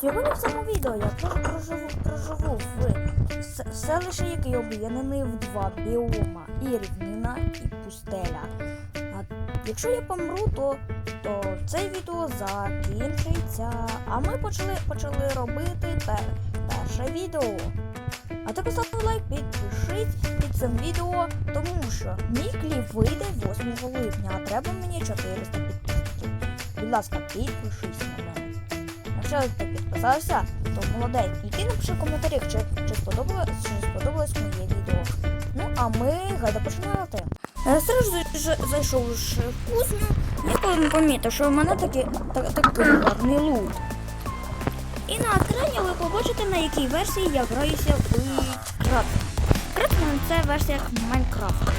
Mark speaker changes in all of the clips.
Speaker 1: Сьогодні в цьому відео я про- проживу, проживу в селищі, який об'єднаний в два біома і рівнина, і пустеля. А якщо я помру, то, то це відео закінчиться. А ми почали, почали робити пер, перше відео. А ти поставте лайк, підпишись під цим відео, тому що мій кліп вийде 8 липня, а треба мені 400 підписників. Будь ласка, підпишись. Якщо ти підписався, то молодець. І ти напиши в коментарях, чи, чи, сподобалось, чи сподобалось моє відео. Ну, а ми гайда починати. Ж- зайшовши в я пом- помітив, що в мене такий, так, такий гарний лут. І на екрані ви побачите, на якій версії я граюся в Кратман. Кратман це версія Майнкрафта.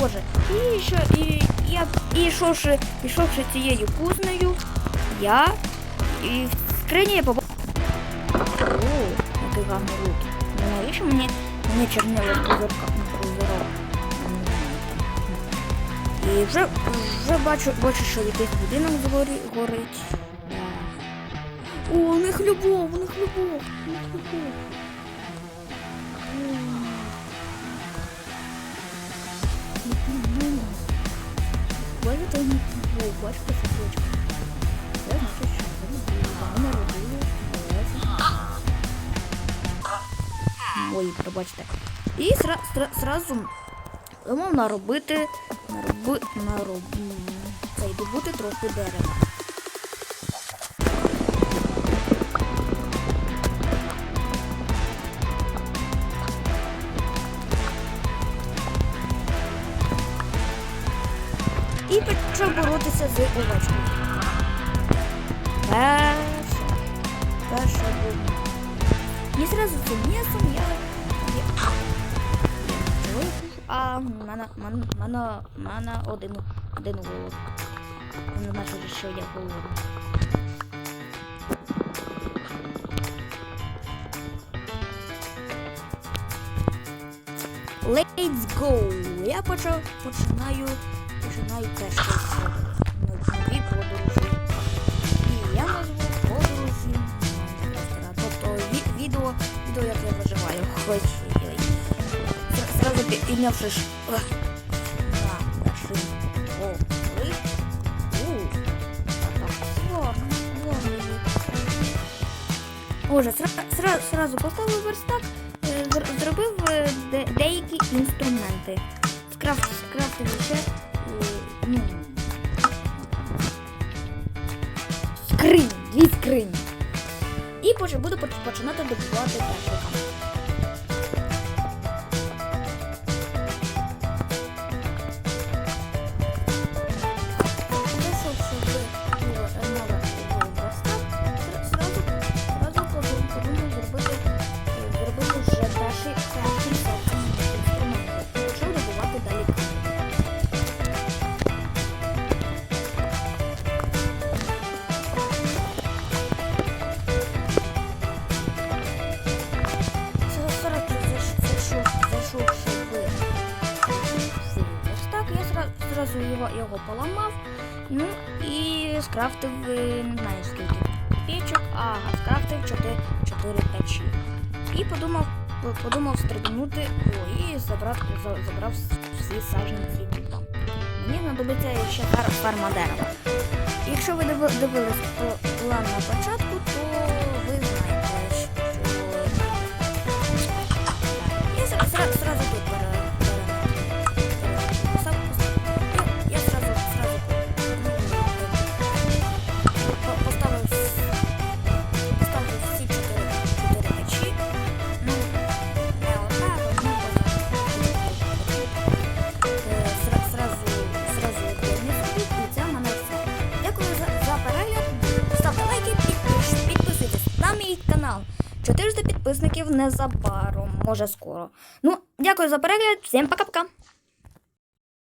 Speaker 1: Отже, і що, і я і йшовши, йшовши цією кузнею, я і скрині я побачив. О, який гарний лут. Ну, навіщо мені, чернили в козирках на козирок? І вже, вже бачу, бачу, що якийсь будинок згорі, горить. О, у них любов, у них любов, у них любов. Них любов. Бачите, у Ой, пробачте. І сра, сра, сразу думав наробити, нароби, нароб, цей добути трохи дерева. І почав боротися з овечкою. Перше було. І зразу цим м'ясом я. А, мене, в мене, один, один голод. Не значить, що я голодний. Let's go! Я почав, починаю, починаю перший нові подорожі. І я назву подорожі Тобто ві- відео, відео, як я виживаю. Хоч так, гарно, гарно. Отже, сра- сра- сразу поставив верстак, е, зробив е, де- деякі інструменти. Скрафт, скрафтив ще е, ну, скрині, дві скрині. І буду починати добувати перший камінь. Зразу його, його поламав, ну і скрафтив, е, не знаю скільки. Печок, а скрафтив 4, 4 печі. І подумав, подумав стрибнути і забрав, за- забрав всі саджанці дуба. Мені знадобиться ще фар, фарма дерева. Якщо ви диви- дивились план на початку, то канал. 400 підписників незабаром, може скоро. Ну, дякую за перегляд, всім пока-пока.